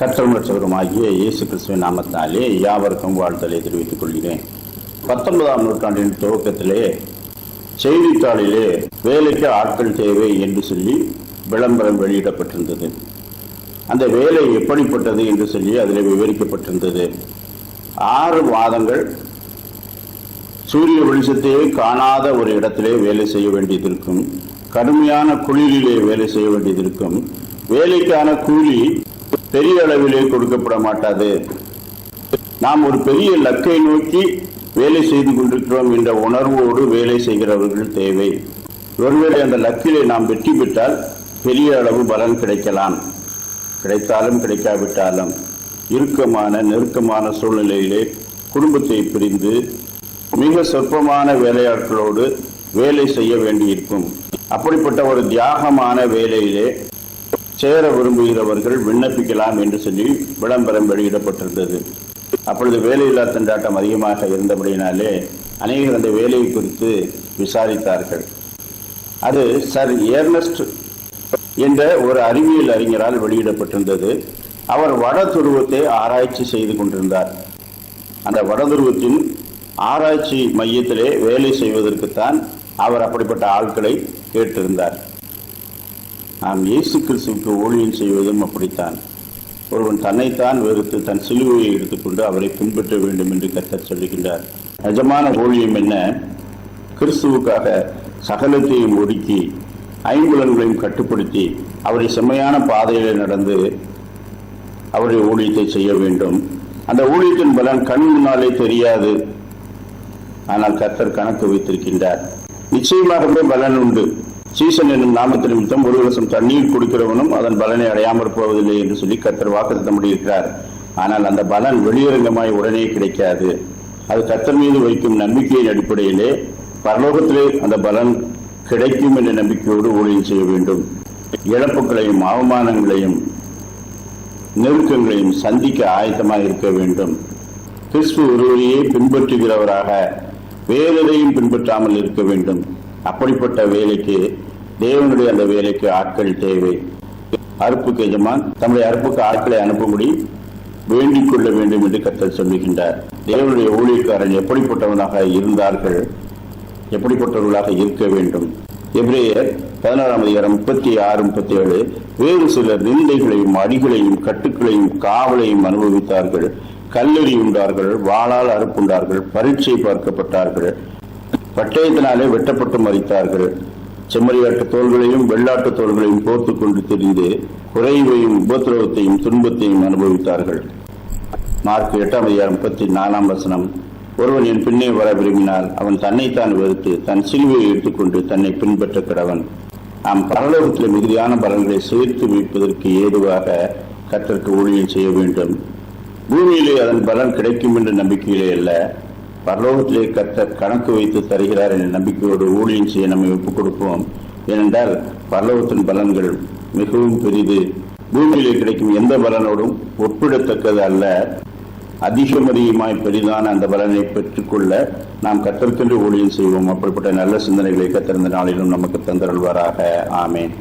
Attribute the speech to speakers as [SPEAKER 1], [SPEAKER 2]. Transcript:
[SPEAKER 1] கற்றல் ரட்சகருமாகிய இயேசு கிறிஸ்துவின் நாமத்தினாலே யாவருக்கும் வாழ்த்தலை தெரிவித்துக் கொள்கிறேன். பத்தொன்பதாம் நூற்றாண்டின் துவக்கத்திலே செய்தித்தாளிலே வேலைக்கு ஆட்கள் தேவை என்று சொல்லி விளம்பரம் வெளியிடப்பட்டிருந்தது. அந்த வேலை எப்படிப்பட்டது என்று சொல்லி அதில் விவரிக்கப்பட்டிருந்தது. ஆறு மாதங்கள் சூரிய வெளிச்சத்தையே காணாத ஒரு இடத்திலே வேலை செய்ய வேண்டியதிருக்கும். கடுமையான குளிரிலே வேலை செய்ய வேண்டியதிருக்கும். வேலைக்கான கூலி பெரிய அளவிலே கொடுக்கப்பட மாட்டாது நாம் ஒரு பெரிய லக்கை நோக்கி வேலை செய்து கொண்டிருக்கிறோம் என்ற உணர்வோடு வேலை செய்கிறவர்கள் தேவை. ஒருவேளை அந்த லக்கிலே நாம் வெற்றி பெற்றால் பெரிய அளவு பலன் கிடைக்கலாம். கிடைத்தாலும் கிடைக்காவிட்டாலும் இறுக்கமான நெருக்கமான சூழ்நிலையிலே குடும்பத்தை பிரிந்து மிக சொற்பமான வேலையாட்களோடு வேலை செய்ய வேண்டியிருக்கும். அப்படிப்பட்ட ஒரு தியாகமான வேலையிலே சேர விரும்புகிறவர்கள் விண்ணப்பிக்கலாம் என்று சொல்லி விளம்பரம் வெளியிடப்பட்டிருந்தது. அப்பொழுது வேலையில்லா திண்டாட்டம் அதிகமாக இருந்தபடியினாலே அநேகர் அந்த வேலையை குறித்து விசாரித்தார்கள். அது சர் ஏர்னஸ்ட் என்ற ஒரு அறிவியல் அறிஞரால் வெளியிடப்பட்டிருந்தது. அவர் வட துருவத்தை ஆராய்ச்சி செய்து கொண்டிருந்தார். அந்த வட துருவத்தின் ஆராய்ச்சி மையத்திலே வேலை செய்வதற்குத்தான் அவர் அப்படிப்பட்ட ஆட்களை கேட்டிருந்தார். நாம் இயேசு கிறிஸ்துவுக்கு ஊழியம் செய்வதும் அப்படித்தான். ஒருவன் தன்னைத்தான் வெறுத்து தன் சிலுவையை எடுத்துக்கொண்டு அவரை பின்பற்ற வேண்டும் என்று கத்தர் சொல்லுகின்றார். நிஜமான ஊழியம் என்ன? கிறிஸ்துவுக்காக சகலத்தையும் ஒடுக்கி ஐம்புலன்களையும் கட்டுப்படுத்தி அவரை செம்மையான பாதையிலே நடந்து அவருடைய ஊழியத்தை செய்ய வேண்டும். அந்த ஊழியத்தின் பலன் கண் முன்னாலே தெரியாது. ஆனால் கர்த்தர் கணக்கு வைத்திருக்கின்றார். நிச்சயமாகவே பலன் உண்டு. சீசன் என்னும் நாமத்தின் நிமித்தம் ஒரு வருஷம் தண்ணீர் கொடுக்கிறவனும் அதன் பலனை அடையாமற் போவதில்லை என்று சொல்லி கத்தர் வாக்குத்தம் முடியிருக்கிறார் ஆனால் அந்த பலன் வெளியரங்கமாய் உடனே கிடைக்காது. அது கத்தர் மீது வைக்கும் நம்பிக்கையின் அடிப்படையிலே பரலோகத்திலே அந்த பலன் கிடைக்கும் என்ற நம்பிக்கையோடு ஊழியம் செய்ய வேண்டும். இழப்புகளையும் அவமானங்களையும் நெருக்கங்களையும் சந்திக்க ஆயத்தமாக இருக்க வேண்டும். கிறிஸ்து ஒருவரையே பின்பற்றுகிறவராக வேறெதையும் பின்பற்றாமல் இருக்க வேண்டும். அப்படிப்பட்ட வேலைக்கு தேவனுடைய அந்த வேலைக்கு ஆட்கள் தேவை. அறுப்புக்கு எஜமான் தம்முடைய அறுப்புக்கு ஆட்களை அனுப்பும்படி வேண்டிக் கொள்ள வேண்டும் என்று கத்தல் சொல்லுகின்றார். தேவனுடைய ஊழியக்காரன் எப்படிப்பட்டவனாக இருந்தார்கள்? எப்படிப்பட்டவர்களாக இருக்க வேண்டும்? எப்ரேயர் பதினாறாம் அதிகாரம் முப்பத்தி ஆறு முப்பத்தி ஏழு. வேறு சிலர் நிந்தைகளையும் அடிகளையும் கட்டுக்களையும் காவலையும் அனுபவித்தார்கள். கல்லறி உண்டார்கள் வாளால் அறுப்புண்டார்கள் பரீட்சை பார்க்கப்பட்டார்கள். பட்டயத்தினாலே வெட்டப்பட்டு மறித்தார்கள் செம்மறியாட்டு தோள்களையும் வெள்ளாட்டு தோள்களையும் போர்த்து கொண்டு தெரிந்து குறைவையும் உபத்திரவத்தையும் துன்பத்தையும் அனுபவித்தார்கள். மார்க் எட்டாம் அதிகாரம் முப்பத்தி நாலாம் வசனம். ஒருவன் என் பின்னே வர விரும்பினால் அவன் தன்னைத்தான் வெறுத்து தன் சிலுவையை எடுத்துக்கொண்டு தன்னை பின்பற்ற கடவன். நாம் பரலோகத்தில் மிகுதியான பலன்களை சேர்த்து வைப்பதற்கு ஏதுவாக கத்திற்கு ஊழியம் செய்ய வேண்டும். பூமியிலே அதன் பலன் கிடைக்கும் என்ற நம்பிக்கையிலே அல்ல பரலோகத்திலே கற்ற கணக்கு வைத்து தருகிறார் என்ற நம்பிக்கையோடு ஊழியம் செய்ய நம்மை ஒப்புக் கொடுப்போம். ஏனென்றால் பரலோகத்தின் பலன்கள் மிகவும் பெரிது. பூமியிலே கிடைக்கும் எந்த பலனோடும் ஒப்பிடத்தக்கது அல்ல. அதிகம் அதிகமாய் பெரிதான அந்த பலனை பெற்றுக்கொள்ள நாம் கத்தற்கென்று ஊழியம் செய்வோம். அப்படிப்பட்ட நல்ல சிந்தனைகளை கத்திருந்த நாளிலும் நமக்கு தந்தருள்வாராக. ஆமேன்.